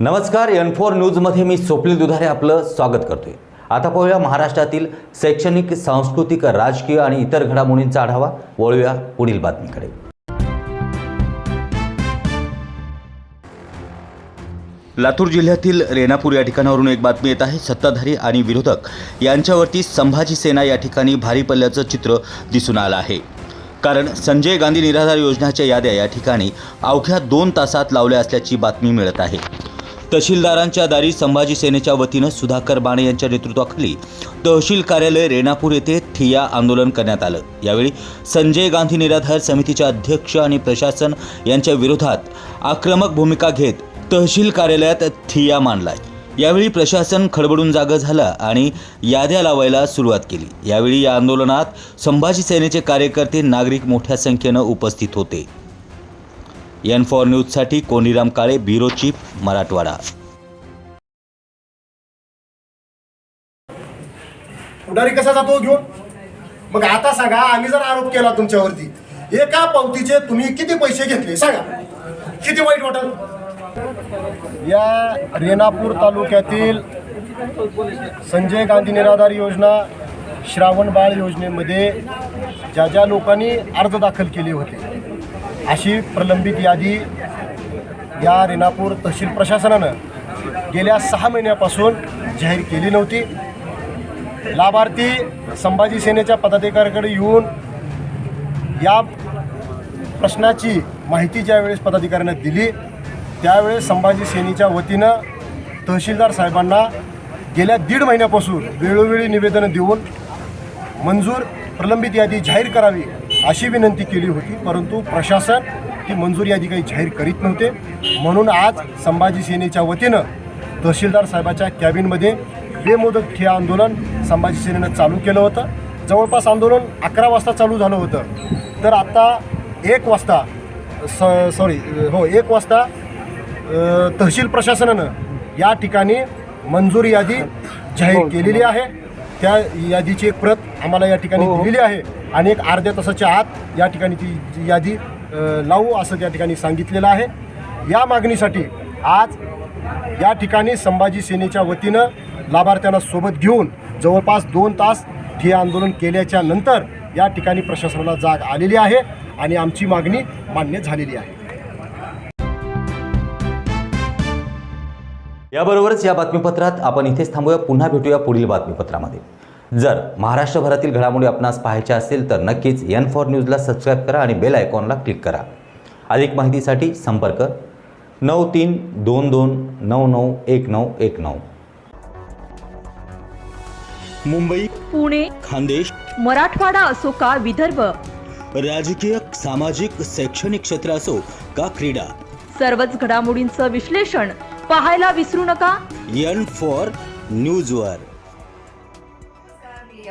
नमस्कार N four न्यूजमध्ये मी स्वप्नील दुधारे आपलं स्वागत करतोय. आता पाहूया महाराष्ट्रातील शैक्षणिक सांस्कृतिक राजकीय आणि इतर घडामोडींचा आढावा. वळूया पुढील बातमीकडे. लातूर जिल्ह्यातील रेणापूर या ठिकाणावरून एक बातमी येत आहे. सत्ताधारी आणि विरोधक यांच्यावरती संभाजी सेना या ठिकाणी भारी पल्ल्याचं चित्र दिसून आलं आहे. कारण संजय गांधी निराधार योजनाच्या याद्या या ठिकाणी अवघ्या दोन तासात लावल्या असल्याची बातमी मिळत आहे. तहसीलदारांच्या दारी संभाजी सेनेच्या वतीनं सुधाकर बाणे यांच्या नेतृत्वाखाली तहसील कार्यालय रेणापूर येथे ठिया आंदोलन करण्यात आलं. यावेळी संजय गांधी निराधार समितीचे अध्यक्ष आणि प्रशासन यांच्या विरोधात आक्रमक भूमिका घेत तहसील कार्यालयात ठिया मांडला यावेळी प्रशासन खडबडून जागं झालं आणि याद्या लावायला सुरुवात केली. यावेळी या आंदोलनात संभाजी सेनेचे कार्यकर्ते नागरिक मोठ्या संख्येनं उपस्थित होते. एन फॉर न्यूजसाठी कोंडीराम काळे ब्युरो चीफ मराठवाडा. पुढारी कसा जातो घेऊन? मग आता सांगा आम्ही जर आरोप केला तुमच्यावरती एका पावतीचे तुम्ही किती पैसे घेतले? सांगा. किती वाईट वाटल? या रेणापूर तालुक्यातील संजय गांधी निराधार योजना श्रावण बाळ योजनेमध्ये ज्या ज्या लोकांनी अर्ज दाखल केले होते अशी प्रलंबित यादी या रेणापूर तहसील प्रशासनानं गेल्या सहा महिन्यापासून जाहीर केली नव्हती. लाभार्थी संभाजी सेनेच्या पदाधिकाऱ्याकडे येऊन या प्रश्नाची माहिती ज्यावेळेस पदाधिकाऱ्यांना दिली त्यावेळेस संभाजी सेनेच्या वतीनं तहसीलदार साहेबांना गेल्या दीड महिन्यापासून वेळोवेळी निवेदनं देऊन मंजूर प्रलंबित यादी जाहीर करावी. अशी विनंती केली होती परंतु प्रशासन ती मंजूर यादी काही जाहीर करीत नव्हते. म्हणून आज संभाजी सेनेच्या वतीनं तहसीलदार साहेबाच्या कॅबिनमध्ये बेमुदत ठिया आंदोलन संभाजी सेनेनं चालू केलं होतं. जवळपास आंदोलन अकरा वाजता चालू झालं होतं. तर आता एक वाजता स सॉरी हो एक वाजता तहसील प्रशासनानं या ठिकाणी मंजुरी यादी जाहीर केलेली आहे. त्या यादीची एक प्रत आम्हाला या ठिकाणी दिलेली आहे. आणि एक अर्ध्या तासाच्या आत या ठिकाणी ती जी यादी लावू असं त्या ठिकाणी सांगितलेलं आहे. या मागणीसाठी आज या ठिकाणी संभाजी सेनेच्या वतीनं लाभार्थ्यांना सोबत घेऊन जवळपास दोन तास हे आंदोलन केल्याच्यानंतर या ठिकाणी प्रशासनाला जाग आलेली आहे आणि आमची मागणी मान्य झालेली आहे. याबरोबरच या बातमीपत्रात आपण इथेच थांबूया. पुन्हा भेटूया पुढील बातमीपत्रामध्ये. जर महाराष्ट्रभरातील घडामोडी आपणास पाहायच्या असेल तर नक्कीच एन फॉर न्यूजला सबस्क्राईब करा आणि बेल आयकॉनला क्लिक करा. अधिक माहितीसाठी संपर्क नऊ तीन दोन दोन नऊ नऊ एक नऊ एक नऊ. मुंबई पुणे खानदेश मराठवाडा असो का विदर्भ? राजकीय सामाजिक शैक्षणिक क्षेत्र असो का क्रीडा? सर्वच घडामोडींचं विश्लेषण पाहायला विसरू नका. एन फॉर न्यूजवर.